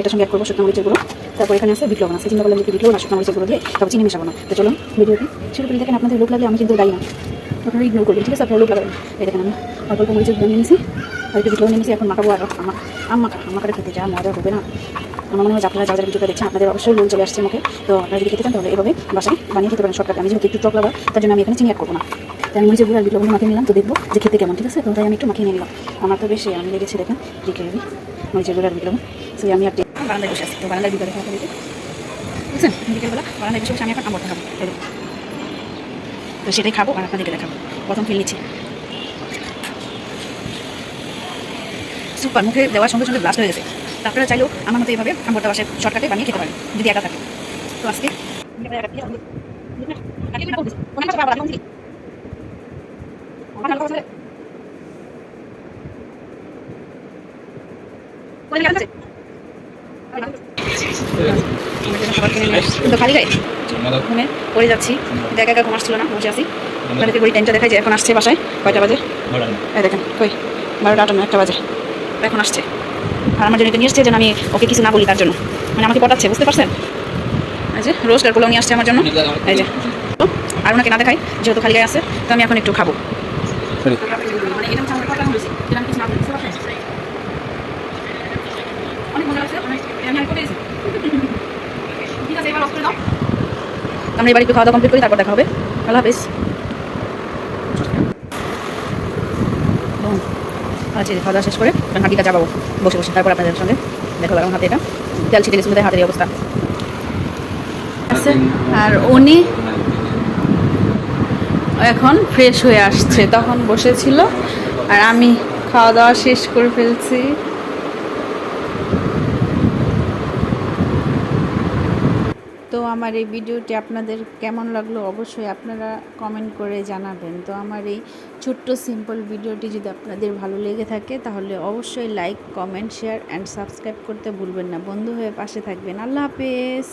এটার সঙ্গে এক করব শুকনো মরিচের গুঁড়ো। তারপর এখানে আছে বিট লবণ আছে চিন্তা করলাম যে বিট লবণ শুকনো মরিচের গুঁড়ো দিয়ে তারপর চিনি মেশাবো না। তো চলুন ভিডিওটি শুরু করে। দেখেন আপনাদের লোক লাগলে আমি কিন্তু দায়ী না। আপনারা ইগনোর করবেন, ঠিক আছে? আপনারা লোক লাগাবেন। এই দেখেন আমি অল্প অল্প মরিচের গুঁড়ো নিয়েছি আর একটু বিট নিয়েছি এখন মাখাবো আর। আমার আম্মাকা আমাকে খেতে যা মজা হবে না। আমার মনে হয় আপনারা যারা ভিডিওটা দেখছেন, আপনাদের অবশ্যই লোন চলে আসছে মুখে তো আপনারা যদি খেতে চান, তাহলে এভাবে বাসায় বানিয়ে খেতে পারেন শর্টকাটে আমি যেহেতু একটু টক লাগার তার জন্য আমি এখানে চিনি অ্যাড করব না। তাই আমি মরিচের গুঁড়ো আর বিট মাখিয়ে নিলাম, তো দেখব যে খেতে কেমন, ঠিক আছে? তো তাই আমি একটু মাখিয়ে নিলাম। আমার তো বেশি আমি লেগেছে, দেখেন। রিকে মরিচের গুঁড়ো আর বিট সেই আমি আর বারান্দায় বসে আছি। তো বারান্দায় বিকালে খাওয়া দিতে বুঝছেন? বিকেলবেলা বারান্দায় বসে বসে আমি এখন আমরটা খাব। তো সেটাই খাব আর আপনাদেরকে দেখাবো। প্রথম ফিল নিচ্ছি। সুপার, মুখে দেওয়ার সঙ্গে সঙ্গে ব্লাস্ট হয়ে গেছে। আপনারা চাইলেও আমার মতো এইভাবে আমরটা বাসে শর্টকাটে বানিয়ে খেতে পারেন, যদি একা থাকে। তো আজকে কিন্তু খালি গায়ে ঘুমে পড়ে যাচ্ছি দেখা একা ঘুম আসছিল না বসে আছি। তাদেরকে ঘড়ি টাইমটা দেখাই যে এখন আসছে বাসায়। কয়টা বাজে? এই দেখেন কই? বারোটা আটান্ন একটা বাজে। এখন আসছে। আর আমার জন্য এটা নিয়ে যেন আমি ওকে কিছু না বলি তার জন্য। মানে আমাকে পটাচ্ছে বুঝতে পারছেন? এই যে নিয়ে আসছে আমার জন্য। এই যে। আর ওনাকে না দেখাই যেহেতু খালি গায়ে আছে তো আমি এখন একটু খাব। মানে এটা হচ্ছে আমাদের কথা হয়েছে যেটা আমি কিছু না বলি বুঝতে পারছেন অনেক মজা লাগছে অনেক আমি আর করে এসেছি ঠিক আছে এবার অফ করে দাও আমরা এবার একটু খাওয়া দাওয়া কমপ্লিট করি, তারপর দেখা হবে। আল্লাহ হাফিজ। আচ্ছা খাওয়া দাওয়া শেষ করে হাঁটিটা যাব বসে বসে, তারপর আপনাদের সঙ্গে দেখা আমার হাতে এটা। তেল ছিটে গেছে হাতের অবস্থা। আছে আর উনি এখন ফ্রেশ হয়ে আসছে। তখন বসেছিল, আর আমি খাওয়া দাওয়া শেষ করে ফেলছি। তো আমার এই ভিডিওটি আপনাদের কেমন লাগল অবশ্যই আপনারা কমেন্ট করে জানাবেন। তো আমার এই ছোট্ট সিম্পল ভিডিওটি যদি আপনাদের ভালো লেগে থাকে, তাহলে অবশ্যই like comment share and subscribe করতে ভুলবেন না। বন্ধু হয়ে পাশে থাকবেন। আল্লাহ হাফেজ।